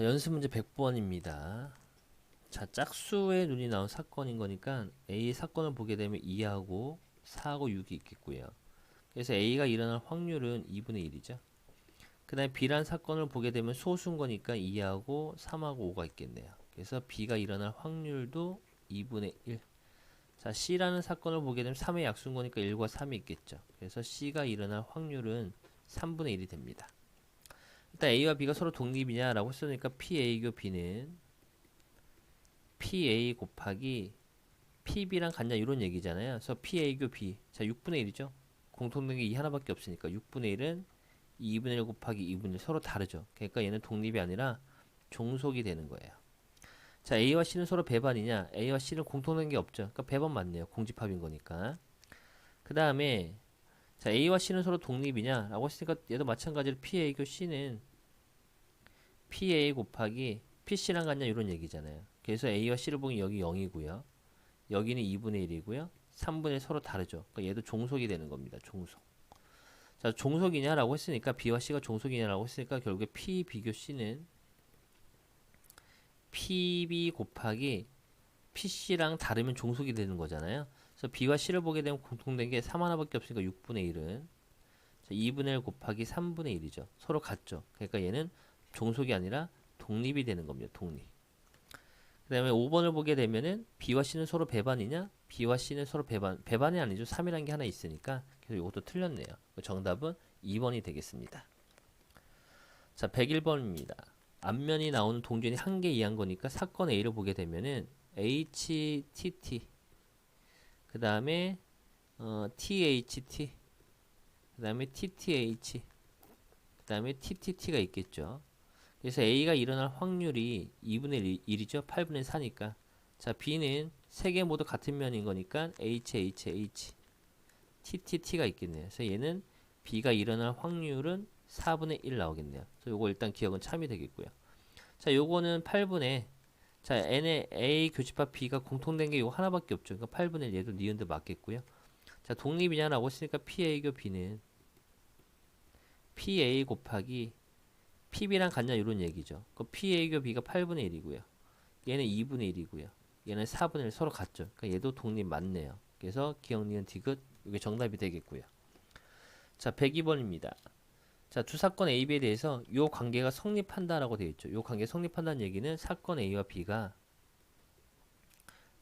자, 연습 문제 100번입니다. 자, 짝수의 눈이 나온 사건인 거니까 A 사건을 보게 되면 2하고 4하고 6이 있겠고요. 그래서 A가 일어날 확률은 2분의 1이죠. 그 다음에 B란 사건을 보게 되면 소수인 거니까 2하고 3하고 5가 있겠네요. 그래서 B가 일어날 확률도 2분의 1. 자, C라는 사건을 보게 되면 3의 약수인 거니까 1과 3이 있겠죠. 그래서 C가 일어날 확률은 3분의 1이 됩니다. 일단 A와 B가 서로 독립이냐라고 했으니까 PA교 B는 PA 곱하기 PB랑 같냐 이런 얘기잖아요. 그래서 PA교 B 자 6분의 1이죠. 공통된 게2 하나밖에 없으니까 6분의 1은 2분의 1 곱하기 2분의 1 서로 다르죠. 그러니까 얘는 독립이 아니라 종속이 되는 거예요. 자 A와 C는 서로 배반이냐? A와 C는 공통된 게 없죠. 그러니까 배반 맞네요. 공집합인 거니까. 그 다음에 자 A와 C는 서로 독립이냐? 라고 했으니까 얘도 마찬가지로 PA교 C는 PA 곱하기 PC랑 같냐 이런 얘기잖아요. 그래서 A와 C를 보면 여기 0이고요. 여기는 2분의 1이고요. 3분의 1 서로 다르죠. 그러니까 얘도 종속이 되는 겁니다. 종속. 자, 종속이냐라고 했으니까 B와 C가 종속이냐라고 했으니까 결국에 P 비교 C는 PB 곱하기 PC랑 다르면 종속이 되는 거잖아요. 그래서 B와 C를 보게 되면 공통된 게 3 하나밖에 없으니까 6분의 1은 자, 2분의 1 곱하기 3분의 1이죠. 서로 같죠. 그러니까 얘는 종속이 아니라 독립이 되는 겁니다. 독립. 그 다음에 5번을 보게 되면은 B와 C는 서로 배반이냐? B와 C는 서로 배반, 배반이 아니죠. 3이라는 게 하나 있으니까. 그래서 이것도 틀렸네요. 정답은 2번이 되겠습니다. 자, 101번입니다. 앞면이 나오는 동전이 한 개 이한 거니까 사건 A를 보게 되면은 HTT 그 다음에 어, THT 그 다음에 TTH 그 다음에 TTT가 있겠죠. 그래서 A가 일어날 확률이 2분의 1, 이죠 8분의 4니까. 자, B는 세 개 모두 같은 면인 거니까 HHH TTT가 있겠네요. 그래서 얘는 B가 일어날 확률은 4분의 1 나오겠네요. 그래서 요거 일단 기억은 참이 되겠고요. 자, 요거는 8분의 자, N의 A 교집합 B가 공통된 게 이거 하나밖에 없죠. 그러니까 8분의 1 얘도 니은도 맞겠고요. 자, 독립이냐라고 했으니까 PA교 B는 PA 곱하기 PB랑 같냐 이런 얘기죠. 그 PA교 B가 8분의 1이고요. 얘는 2분의 1이고요. 얘는 4분의 1 서로 같죠. 그러니까 얘도 독립 맞네요. 그래서 기억 니은 디귿 이게 정답이 되겠고요. 자, 102번입니다. 자, 두 사건 A, B에 대해서 요 관계가 성립한다라고 되어 있죠. 요 관계 성립한다는 얘기는 사건 A와 B가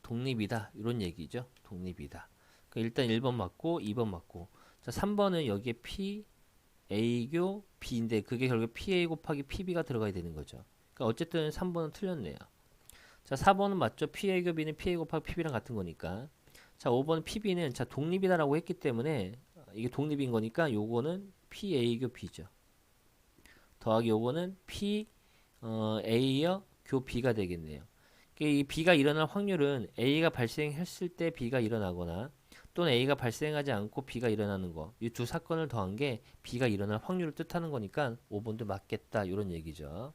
독립이다. 이런 얘기죠. 독립이다. 그러니까 일단 1번 맞고 2번 맞고 자, 3번은 여기에 P A교 B인데 그게 결국 PA 곱하기 PB가 들어가야 되는 거죠. 그러니까 어쨌든 3번은 틀렸네요. 자, 4번은 맞죠. PA교 B는 PA 곱하기 PB랑 같은 거니까. 자, 5번 PB는 자, 독립이다라고 했기 때문에 이게 독립인 거니까 요거는 PA교 B죠. 더하기 요거는 P 어, A여 교 B가 되겠네요. 이 B가 일어날 확률은 A가 발생했을 때 B가 일어나거나 또는 A가 발생하지 않고 B가 일어나는 거. 이 두 사건을 더한 게 B가 일어날 확률을 뜻하는 거니까 5번도 맞겠다. 이런 얘기죠.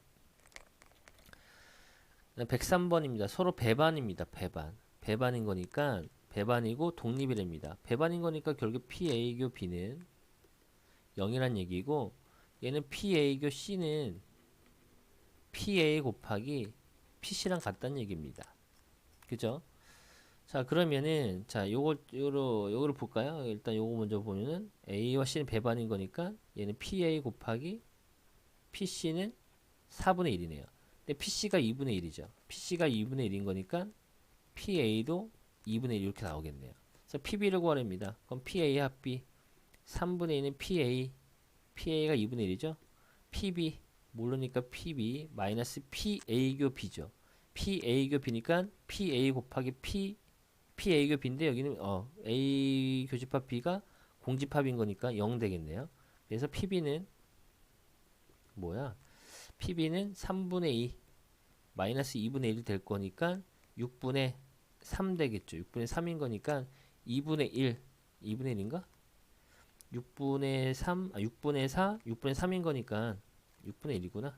103번입니다. 서로 배반입니다. 배반. 배반인 거니까 배반이고 독립이랍니다. 배반인 거니까 결국 PA교 B는 0이란 얘기고 얘는 PA교 C는 PA 곱하기 PC랑 같다는 얘기입니다. 그죠? 자 그러면은 자 요걸 요로 요거를 볼까요? 일단 요거 먼저 보면은 A와 C는 배반인 거니까 얘는 PA 곱하기 PC는 4분의 1이네요. 근데 PC가 2분의 1이죠. PC가 2분의 1인 거니까 PA도 2분의 1 이렇게 나오겠네요. 그래서 PB를 구하랍니다. 그럼 PA 합비 3분의 1은 PA PA가 2분의 1이죠. PB 모르니까 PB 마이너스 PA교 B죠. PA교 B니까 PA 곱하기 P PA교 B인데 여기는 어 A 교집합 B가 공집합인 거니까 0 되겠네요. 그래서 PB는 뭐야? PB는 3분의 2 마이너스 2분의 1이 될 거니까 6분의 3 되겠죠. 6분의 3인 거니까 2분의 1 2분의 1인가? 6분의 3, 아, 6분의 4, 6분의 3인 거니까 6분의 1이구나.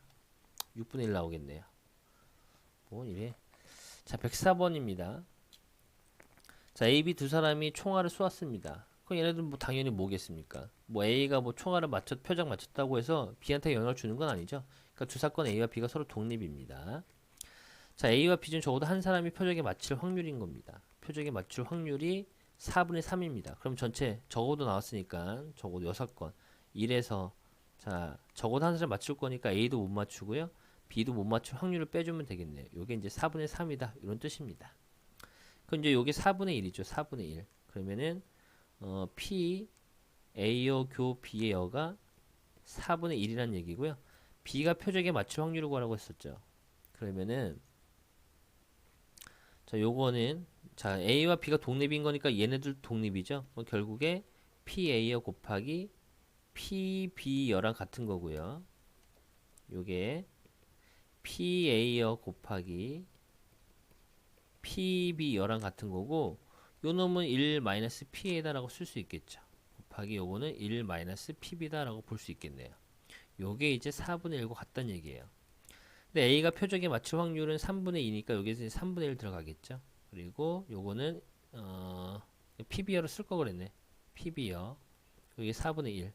6분의 1 나오겠네요. 뭐 이래. 자, 104번입니다. 자, A, B 두 사람이 총알을 쏘았습니다. 그럼 얘네들 뭐 당연히 뭐겠습니까? 뭐 A가 뭐 총알을 맞췄 표적 맞췄다고 해서 B한테 영향을 주는 건 아니죠. 그러니까 두 사건 A와 B가 서로 독립입니다. 자, A와 B 중 적어도 한 사람이 표적에 맞힐 확률인 겁니다. 표적에 맞출 확률이 4분의 3입니다. 그럼 전체 적어도 나왔으니까 적어도 6건 1에서 자, 적어도 한 사람 맞출 거니까 A도 못 맞추고요. B도 못 맞출 확률을 빼주면 되겠네요. 요게 이제 4분의 3이다. 이런 뜻입니다. 그럼 이제 요게 4분의 1이죠. 4분의 1. 그러면은 어, P A여 교 B의 여가 4분의 1이라는 얘기고요. B가 표적에 맞출 확률을 구하라고 했었죠. 그러면은 자, 요거는 자, A와 B가 독립인 거니까 얘네들 독립이죠. 그럼 결국에 PA여 곱하기 PB여랑 같은 거고요. 요게 PA여 곱하기 PB여랑 같은 거고 요 놈은 1 마이너스 PA다라고 쓸 수 있겠죠. 곱하기 요거는 1 마이너스 PB다 라고 볼 수 있겠네요. 요게 이제 4분의 1과 같다는 얘기예요. 근데 A가 표적에 맞출 확률은 3분의 2니까 여기서 이제 3분의 1 들어가겠죠. 그리고 요거는 어 PB여로 쓸 거 그랬네. PB여. 여기 4분의 1.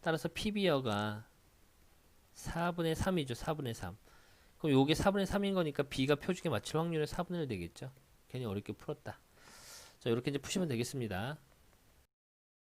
따라서 PB여가 4분의 3이죠. 4분의 3. 그럼 요게 4분의 3인 거니까 B가 표적에 맞출 확률은 4분의 1 되겠죠. 괜히 어렵게 풀었다. 자, 이렇게 이제 푸시면 되겠습니다.